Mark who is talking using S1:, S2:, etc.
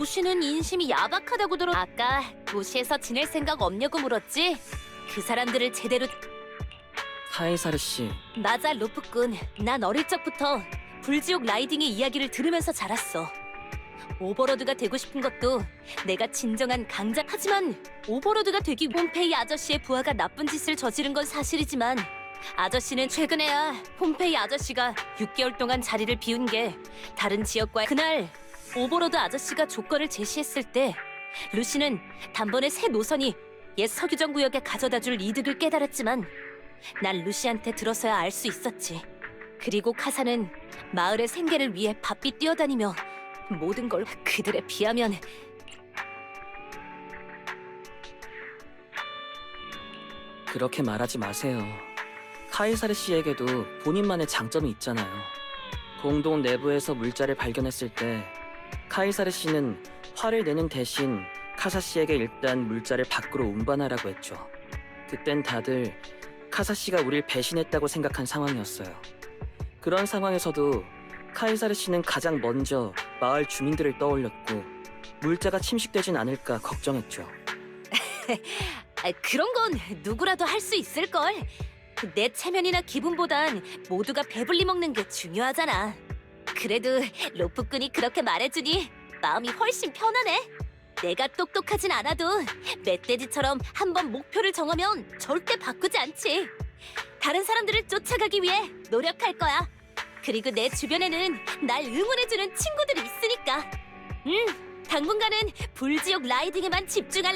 S1: 무시는 인심이 야박하다고 들어. 아까 무시해서 지낼 생각 없냐고 물었지? 그 사람들을 제대로
S2: 카이사르 씨,
S1: 맞아 로프꾼. 난 어릴 적부터 불지옥 라이딩의 이야기를 들으면서 자랐어. 오버로드가 되고 싶은 것도 내가 진정한 강자. 하지만 오버로드가 되기 폼페이 아저씨의 부하가 나쁜 짓을 저지른 건 사실이지만 아저씨는 최근에야 폼페이 아저씨가 6개월 동안 자리를 비운 게 다른 지역과 그날 오버로드 아저씨가 조건을 제시했을 때 루시는 단번에 새 노선이 옛 서규정 구역에 가져다 줄 이득을 깨달았지만 난 루시한테 들어서야 알 수 있었지. 그리고 카사는 마을의 생계를 위해 바삐 뛰어다니며 모든 걸 그들에 비하면
S2: 그렇게 말하지 마세요. 카이사르 씨에게도 본인만의 장점이 있잖아요. 공동 내부에서 물자를 발견했을 때 카이사르 씨는 화를 내는 대신 카사 씨에게 일단 물자를 밖으로 운반하라고 했죠. 그땐 다들 카사 씨가 우릴 배신했다고 생각한 상황이었어요. 그런 상황에서도 카이사르 씨는 가장 먼저 마을 주민들을 떠올렸고 물자가 침식되진 않을까 걱정했죠.
S1: 아, 그런 건 누구라도 할 수 있을 걸. 내 체면이나 기분보단 모두가 배불리 먹는 게 중요하잖아. 그래도 로프꾼이 그렇게 말해주니 마음이 훨씬 편하네. 내가 똑똑하진 않아도 멧돼지처럼 한 번 목표를 정하면 절대 바꾸지 않지. 다른 사람들을 쫓아가기 위해 노력할 거야. 그리고 내 주변에는 날 응원해주는 친구들이 있으니까. 음, 당분간은 불지옥 라이딩에만 집중할.